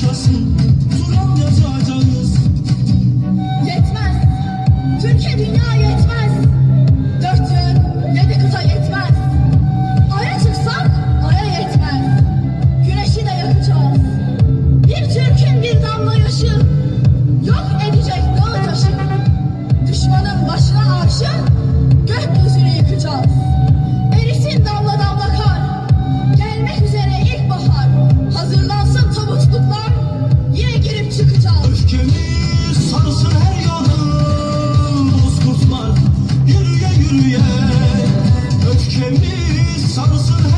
yaşasın Öfkemiz sarsın